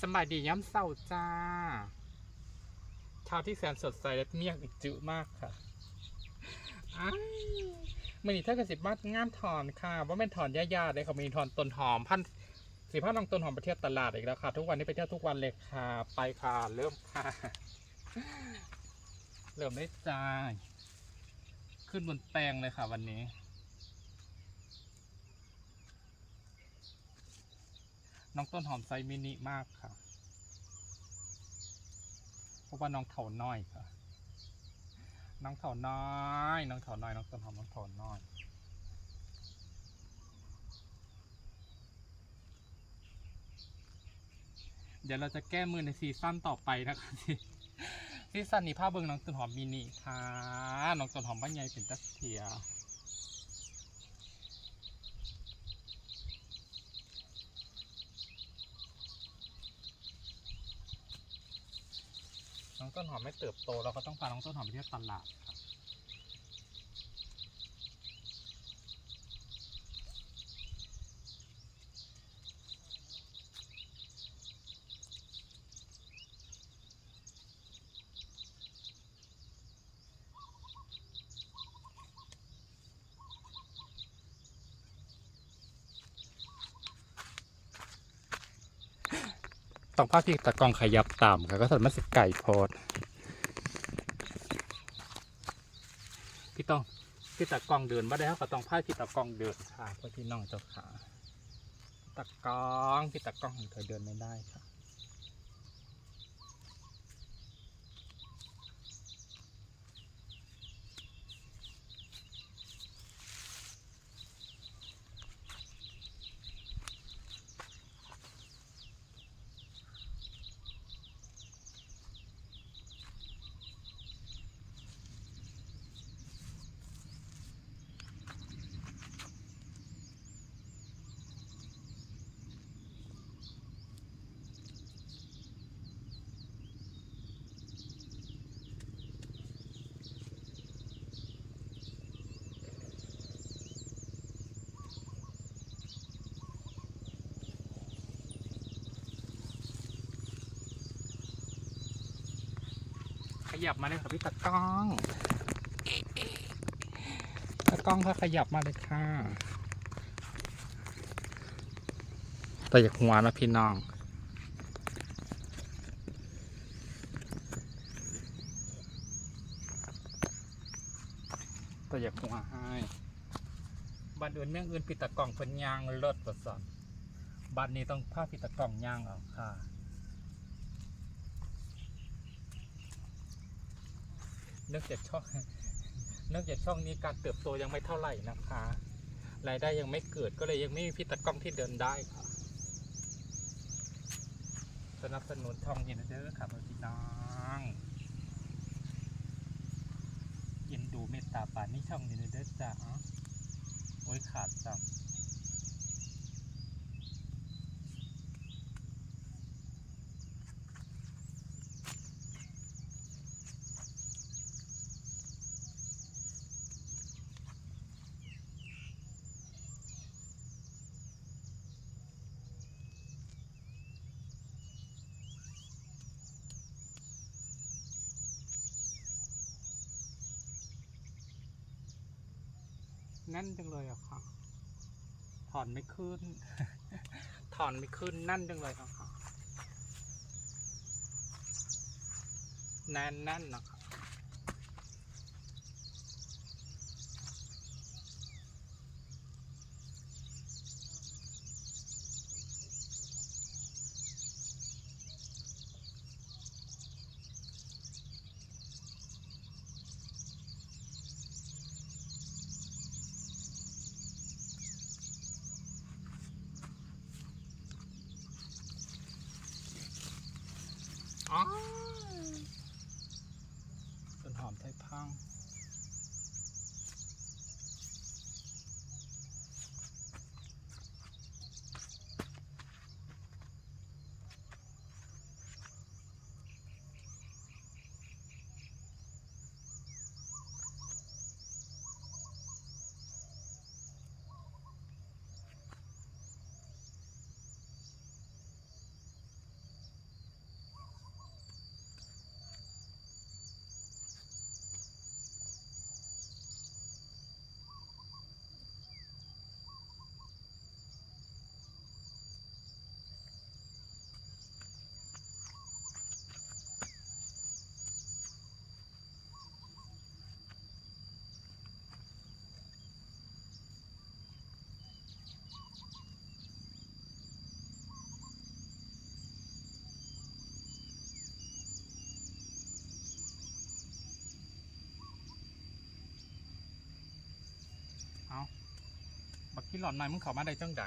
สบายดีย้ำเศร้าจ้าเช้าที่แสนสดใสและเมียกอีกจุมากค่ะมันนี่ถ้าเกิดสิบมาตงามถอนค่ะว่าเป็นถอนยาๆเลยค่ะมีถอนต้นหอมพันสีพันลองต้นหอมไปเที่ยวตลาดอีกแล้วค่ะ ทุกวันนี้ไปเที่ยวทุกวันเลยค่ะ ไปค่ะ เริ่มค่ะ เริ่มได้จ้าขึ้นบนแปลงเลยค่ะวันนี้ น้องต้นหอมไซส์มินิมากค่ะ เพราะว่าน้องเถาน้อยค่ะ น้องเถาน้อย น้องเถาน้อย น้องต้นหอมน้องเถาน้อยเดี๋ยวเราจะแก้มือในซีซั่นต่อไปนะคะที่ซีซั่นนี้ภาพเบิงน้องต้นหอมมินิค่ะ น้องต้นหอมบ้านใหญ่เป็นตัสเทีย น้องต้นหอมไม่เติบโตเราก็ต้องพาน้องต้นหอมไปเที่ยวตลาด ต้องภาพที่ตะกองขยับตามค่ะก็สามารถสิไก่โพดพี่ต้องพี่ตะกองเดินมาได้ครับก็ต้องภาพี่ตะกองเดินค่ะเพื่อพี่น้องเจ้าขาตะกองพี่ตะกองของเธอเดินไม่ได้ค่ะ ยับมาเลยค่ะพี่ตะกล้องตะกล้องค่ะขยับมาเลยค่ะแต่อย่าหัวนะพี่น้องแต่อย่าหัวให้บ้านอื่นเมืองอื่นปิดตะกล่องเป็นยางเลิศประสอนบ้านนี้ต้องผ้าปิดตะกล่องยางเอาค่ะ เนื่องจากช่องเนื่องจากช่องนี้การเติบโตยังไม่เท่าไหร่นะคะรายได้ยังไม่เกิดก็เลยยังไม่มีพิตากล้องที่เดินได้ค่ะ สนับสนุนช่องยินเด้อค่ะพี่น้องยินดูเมตตาป่านนี่ช่องยินเด้อจ้าโอ้ยขาดจัง น่นจังเลยอะค่ะ ถอนไม่ขึ้น ถอนไม่ขึ้นแนั่นจังเลยอะค่ะแน่นแน่นนะคะ พี่หลอนนายมึงเขามาได้จังใด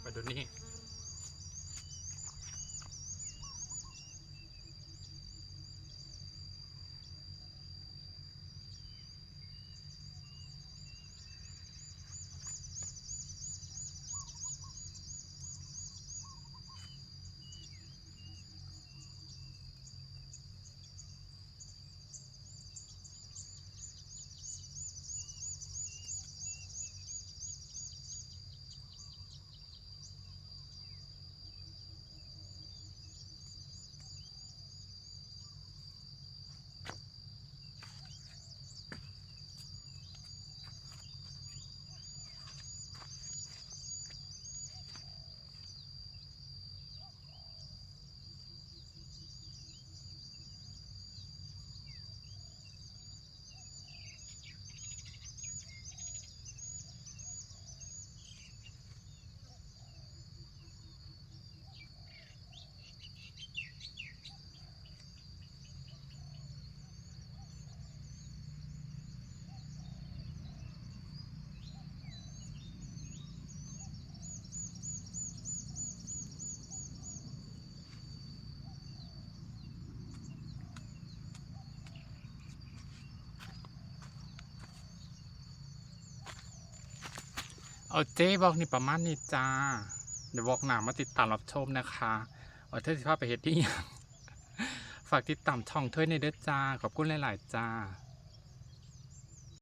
ไปดูนี่ เอาเจ๊บอกนี่ประมาณนี้จ้า เดี๋ยวบอกหนามาติดตามรับชมนะคะเอาเธอสิภาพไปเห็ดที่ยังฝากติดตามช่องถ้วยในเด้อจ้า ขอบคุณหลาย ๆ จ้า